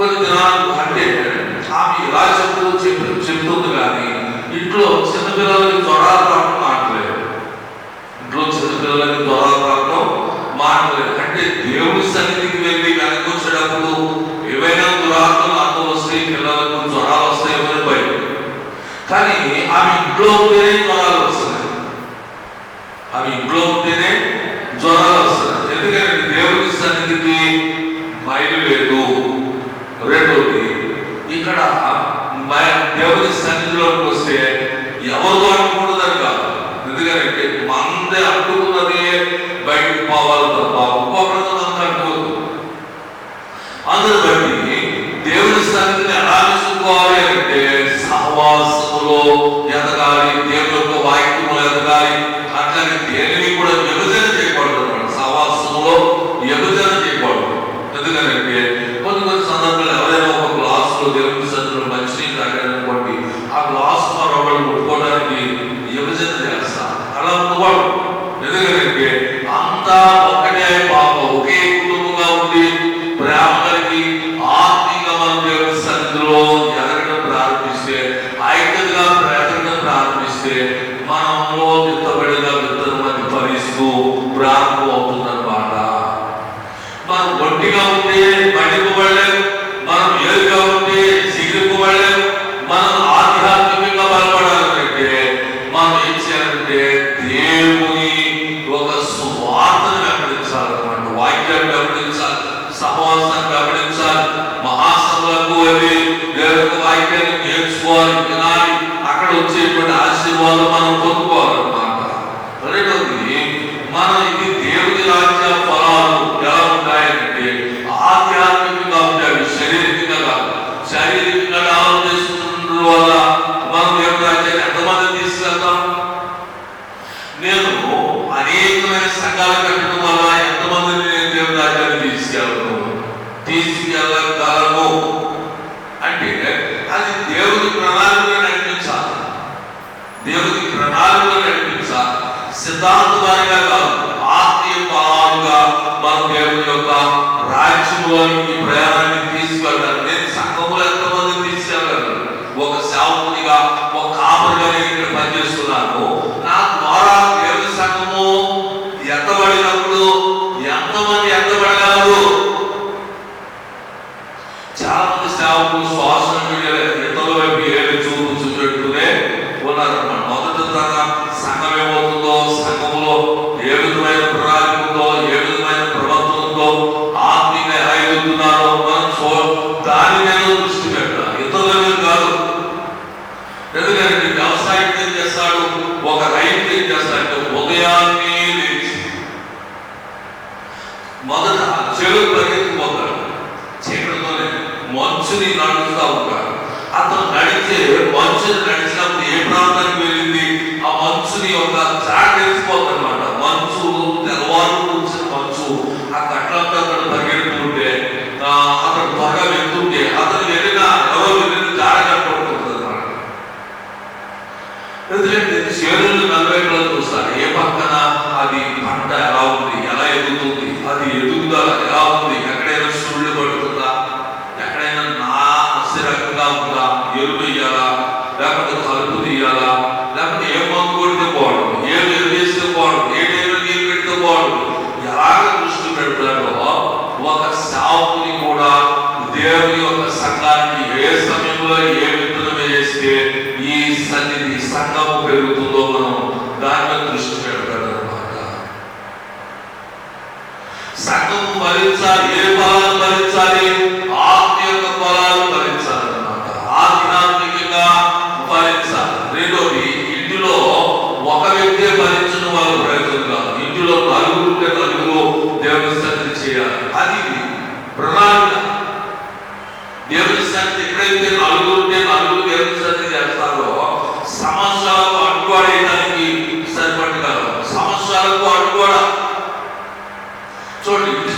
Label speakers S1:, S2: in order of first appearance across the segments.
S1: కొన్ని దినాలు అంటే ఆమె ఎలా చెప్తూ చెప్పి చెప్తుంది కానీ ఇంట్లో చిన్నపిల్లలకి జ్వరాలు రావడం మానలేదు ఇంట్లో చిన్నపిల్లలకి జ్వరాలు రావడం మానలేదు అంటే దేవుడి సన్నిధికి వెళ్ళి వెనక్కి వచ్చేటప్పుడు ఏవైనా దురాలు అందరూ వస్తాయి పిల్లలకు జ్వరాలు వస్తాయేమని భయం? కానీ ఆమె ఇంట్లో ఉంటేనే జ్వరాలు వస్తున్నాయి. ఆమె ఇంట్లో ఉండాలి దేవుని యొక్క వాక్యములు ఎదగాలి అట్లనే దేవుని కూడా করছে আজ সে বলো মানব వారు ఈ ప్రయాణాన్ని తీసుకెళ్ళారు నేను సంఘములు ఎంతమంది తీసుకెళ్ళాను ఒక సేవకునిగా ఒక కాపరిగా నేను ఇక్కడ పనిచేస్తున్నాను. నా ద్వారా దేవుని సంఘము ఎత్తబడినప్పుడు ఎంతమంది ఎత్తబడగలరు? చాలా మంది సేవకులు శ్వాస విడియలేదు ఒక జాడ తెలిసిపోతుంది అనమాట మంచు తెల్లవారు వచ్చిన మంచు ఆ కట్ల అక్కడ పరిగెడుతుంటే అతను త్వరగా వెళ్తుంటే అతను వెళ్ళిన ఎవరో వెళ్ళిన జాడ కనపడుతుంది అనమాట ఎందుకంటే చేరులు నలభై చూస్తారు. ఏ పక్కన అది పంట ఎలా ఉంది ఎలా ఎదుగుతుంది అది ఎదుగు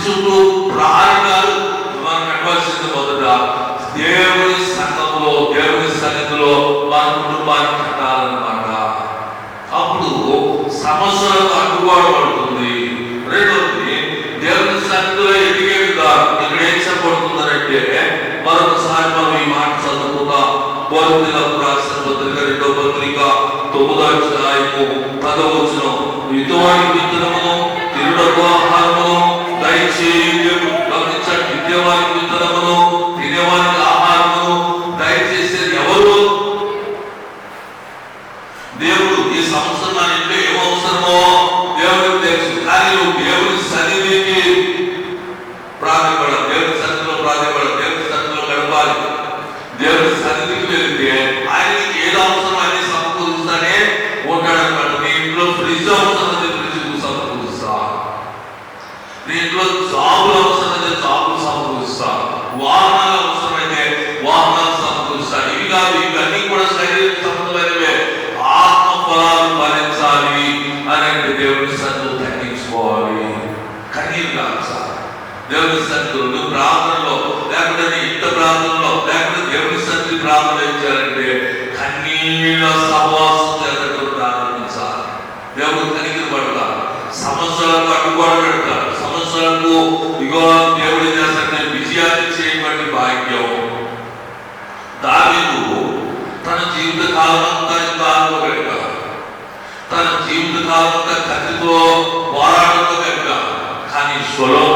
S1: చుట్టూ ప్రాణాలు మనం కట్టవలసింది మొదట దేవుని సంఘంలో దేవుని సన్నిధిలో మన కుటుంబాన్ని కట్టాలన్నమాట. అప్పుడు సమస్యలకు అడ్డుబాటు పడుతుంది. రెండవది దేవుని సన్నిధిలో ఎదిగే విధానం ఇక్కడ ఏం చెప్పబడుతుందంటే మరొకసారి మనం ఈ మాట చదువుకుందాం. బోధనలకు రాసిన పత్రిక రెండో పత్రిక తొమ్మిదో అధ్యాయము పదవచ్చును ఇటువంటి విత్తనము తిరుడకు ఆహారం தேவன் சந்திப்பில் இருக்கிற तो बड़ा तो क्या खाली सोलो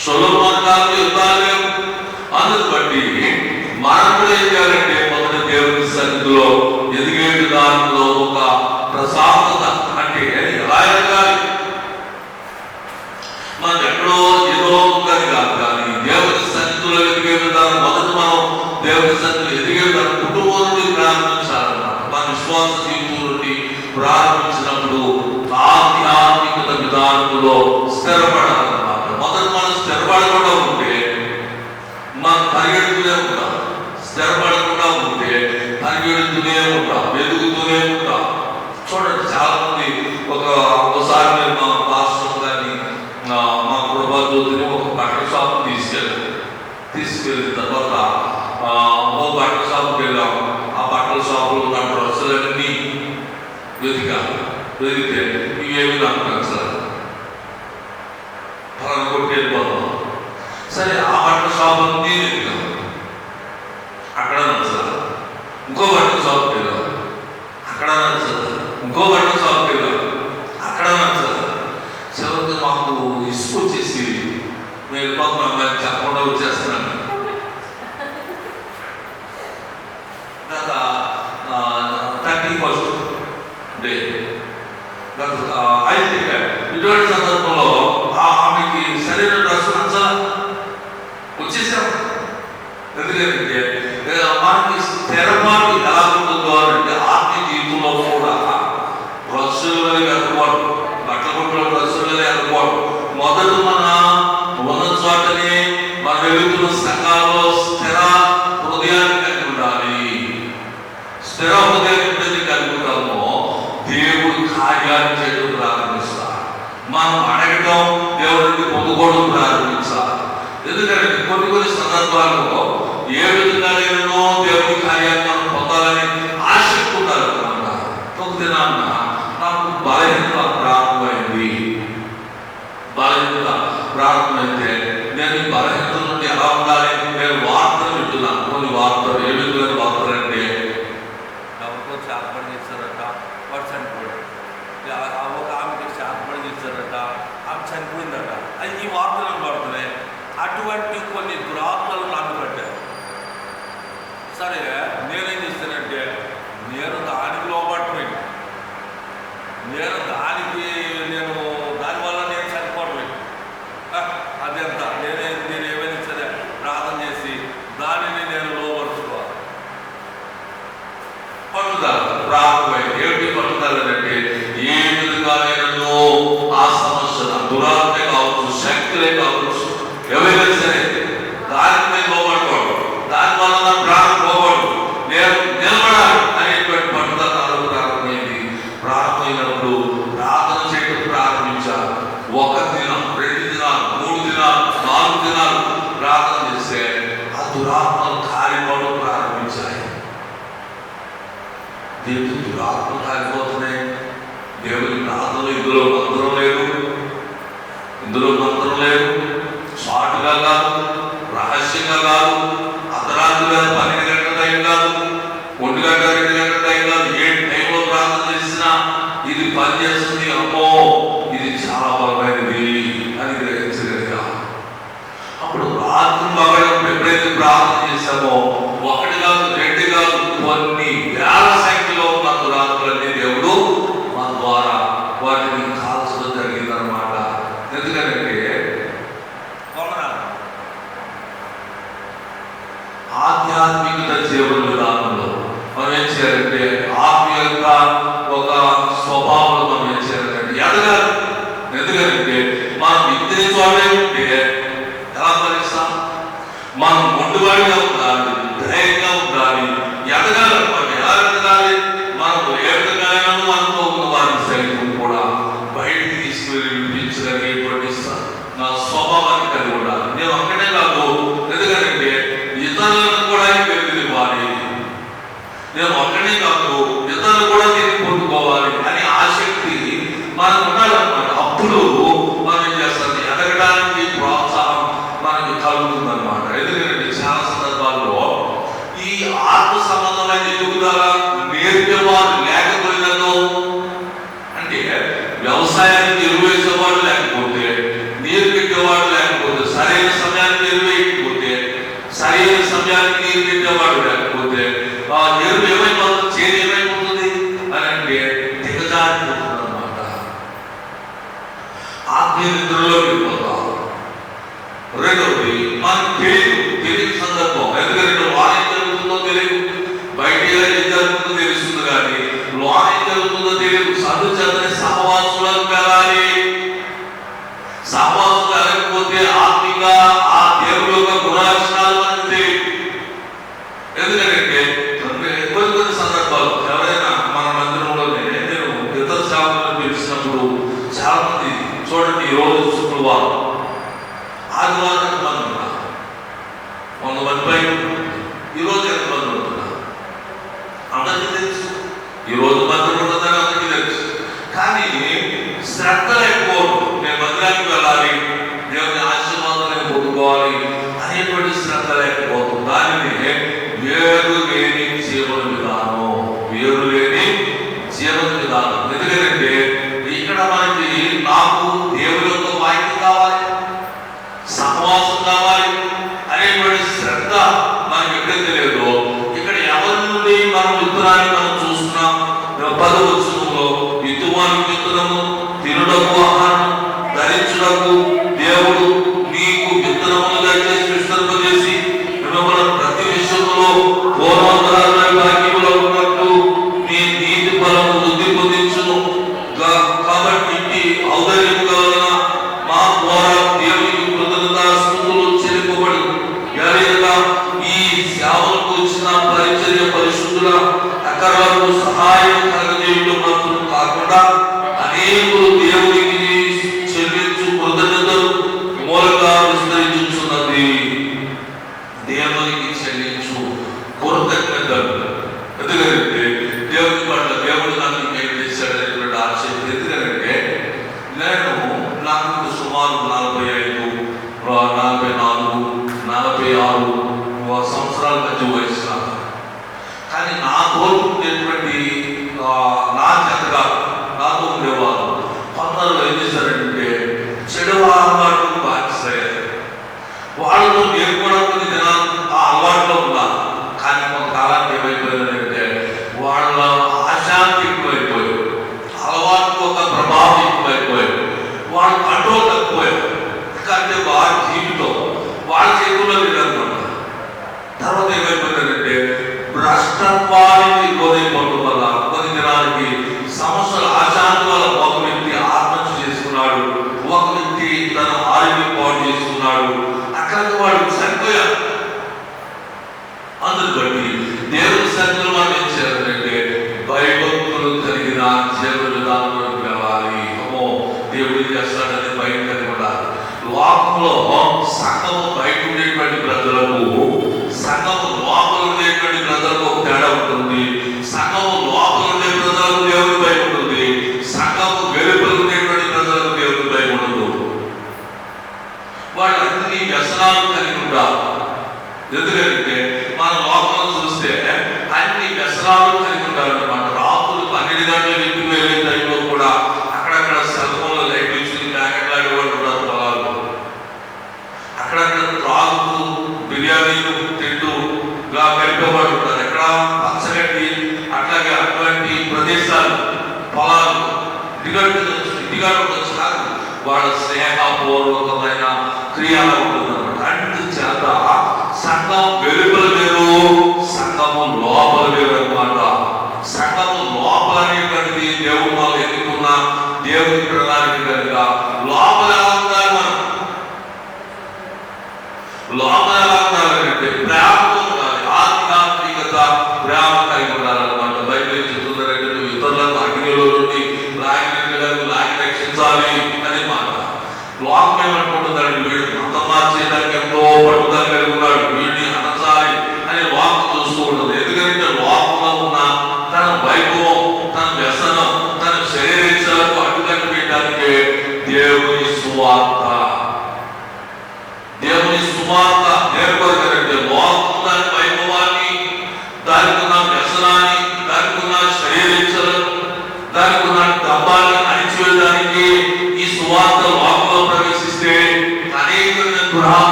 S1: Solo ಯೋಧಿಕ ಯೋಧಿಕೆ ನೀವೇನು ನಾನು ಕಳಿಸಲ್ಲ ಫಲನ ಕೊಟ್ಟು ಹೇಳ್ಬೋದು సరే ఆ బట్టల షాప్ ఉంది అక్కడ నడుస్తుంది ఇంకో బట్టల షాప్కి వెళ్ళాలి అక్కడ నడుస్తుంది ఇంకో బట్టల షాప్కి వెళ్ళాలి అక్కడ నడుస్తుంది చివరికి మాకు ఇసుకొచ్చేసి నేను పాపం అమ్మాయికి చెప్పకుండా వచ్చేస్తున్నాను. అయితే ఇటువంటి సందర్భంలో ఆమెకి శరీర రసనంత వచ్చేసాం ఎందుకంటే మనకి స్థిరమాన్ని ఎలా ఉంటుందో అంటే ఆత్మీయ జీవితంలో కూడా రసులే అనుకోవడం బట్టల కొట్టడం రసులే అనుకోవడం మొదట మన ఉన్న చోటనే మన వెలుగుతున్న సంఘాల్లో స్థిర హృదయాన్ని కలిగి ఉండాలి స్థిర హృదయం దేవుడు కార్యాలు చేయడం ప్రారంభిస్తారు మనం అడగడం దేవుడికి పొందుకోవడం ప్రారంభించాలి ఎందుకంటే కొన్ని కొన్ని సందర్భాల్లో ఏ విధంగా నేను దేవుడి కార్యాలు మనం పొందాలని ఆసక్తి ఉండాలి పొందినాన్న నాకు బలహీనత ప్రారంభమైంది బలహీనత ప్రారంభం di লমা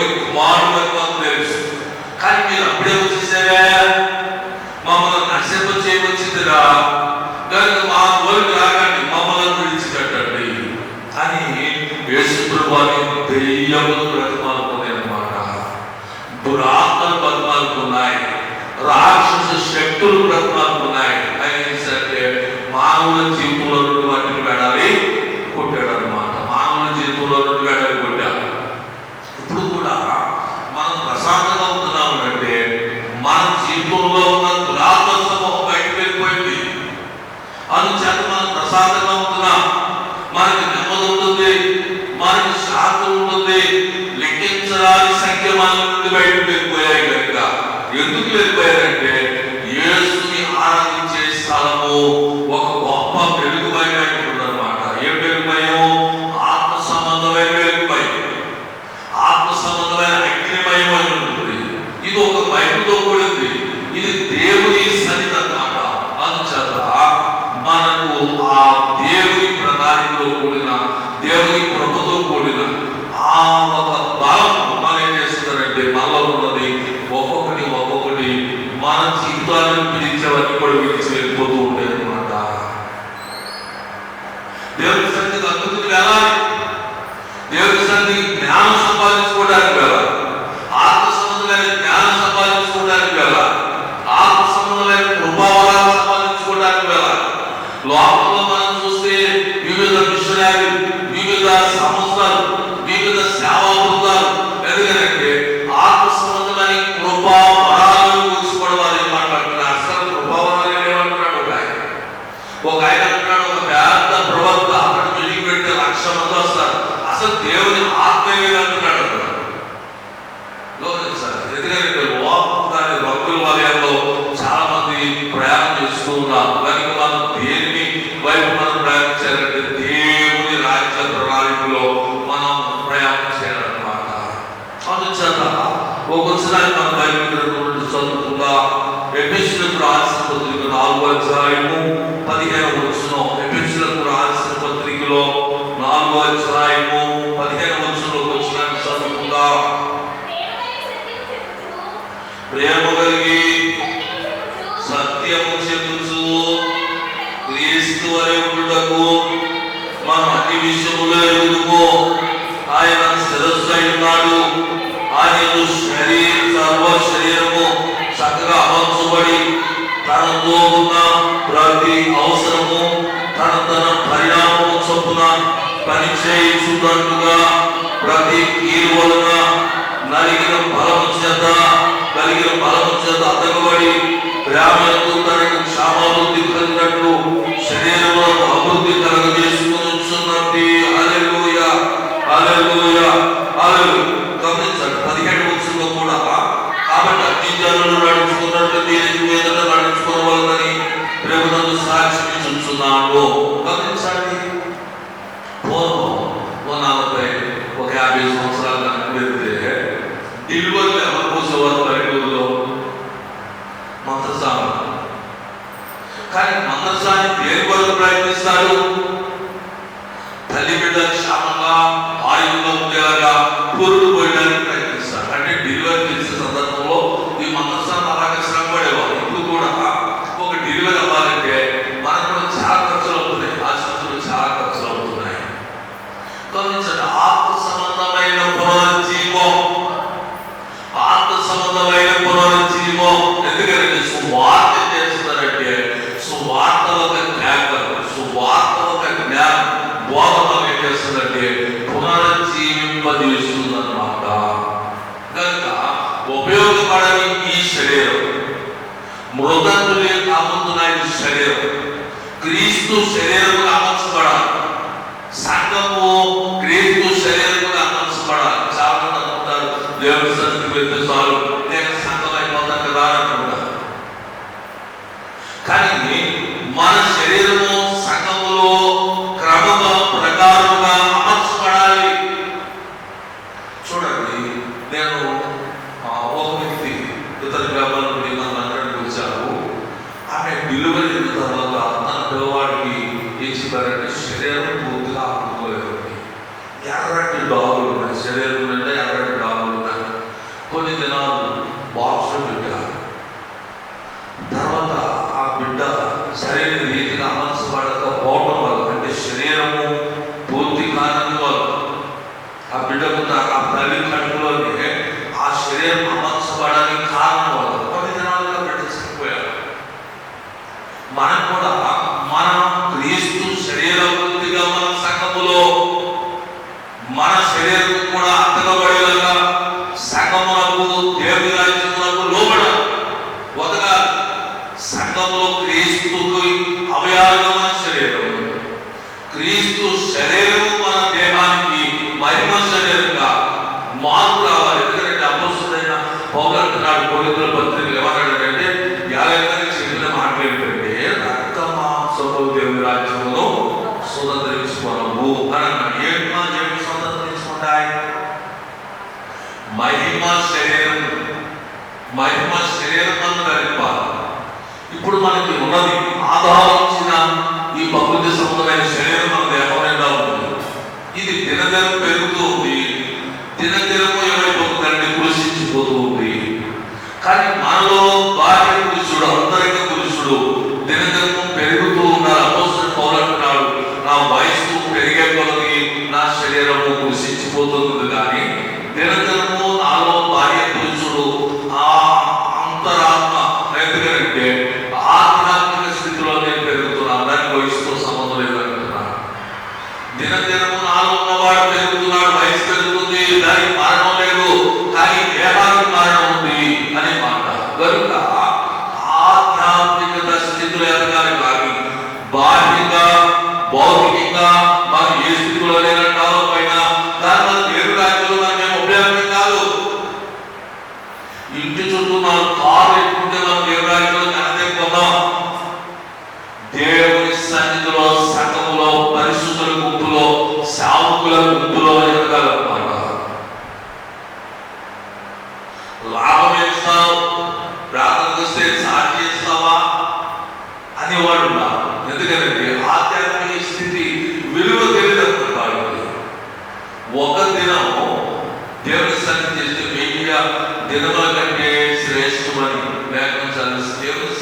S1: దేవుని కుమారులకు తెలుసు కానీ మీరు అప్పుడే వచ్చేసారా? మమ్మల్ని నశింప చేయవచ్చిందిరా కనుక మా ఓరికి రాకండి మమ్మల్ని విడిచిపెట్టండి. అని యేసు ప్రభువాని దెయ్యములు బ్రతమాలుకున్నాయన్నమాట ఇప్పుడు ఆత్మలు బ్రతమాలుకున్నాయి రాక్షస శక్తులు బ్రతమాలుకున్నాయి అని అంటే మానవుల జీవితం బయటకు వెళ్ళిపోయారు కనుక ఎందుకు వెళ్ళిపోయారంటే యేసుని ఆనందించే స్థలము ఒక ఆయన అంటున్నాడు ఒక పెద్ద ప్రవక్త అతను బిల్డింగ్ పెట్టి లక్ష మంది వస్తారు. అసలు దేవుని ఆత్మీయులు అంటున్నాడు ఎందుకంటే లోపల భక్తుల వలయంలో చాలా మంది ప్రయాణం చేస్తూ ఉన్నారు దానికి మనం దేన్ని వైపు మనం ప్రయాణం చేయాలంటే దేవుని రాజ్య ప్రణాళికలో మనం ప్రయాణం చేయాలన్నమాట. అందుచేత ఒక్కొక్కసారి మనం బయట చదువుకుందా. ఎపిసోడ్ రాసిన నాలుగో అధ్యాయము పదిహేను వచ్చిన ఎపిసులకు రాసిన పత్రికలో నాలుగో అధ్యాయము పదిహేను వచ్చినలోకి వచ్చిన చదువుకుందాం. ప్రేమ కలిగి సత్యము చెందుచు క్రీస్తు అనే ఉండటకు మనం అన్ని విషయములో ఎదుగుకో ఆయన శిరస్సు అయి ఉన్నాడు ఆయన శరీర సర్వ శరీరము చక్కగా అమర్చబడి తనతో ఉన్న పనిచేయించుటట్టుగా ప్రతి కీలువలన నలిగిన బలము చేత కలిగిన బలము చేత అతగబడి ప్రేమతో శరీరము అమర్చబడాలి. సంఘము క్రీస్తు శరీరము అమర్చబడాలి. చాలా తగ్గుతారు దేవుడి సంస్కృతి చాలు. ಕರ್ತನು ಕ್ರಿಸ್ತು ಅವಯಾಗಮ ಶರೀರವನ್ನು ಕ್ರಿಸ್ತು ಶರೀರವು ఇప్పుడు మనకి ఉన్నది ఆధారం ఇచ్చిన ఈ ప్రకృతి సంబంధమైన శరీరం మన దేహమైనా ఉంటుంది. ఇది దినదిన పెరుగుతూ ఉంది. దినదినము ఏమైపోతుందంటే కృషించిపోతూ ఉంది. కానీ మనలో ఒక దినం దేవుని సన్నిధి చేస్తే వెయ్యి దినముల కంటే శ్రేష్ఠమని వ్యాఖ్యం సాధిస్తే దేవుని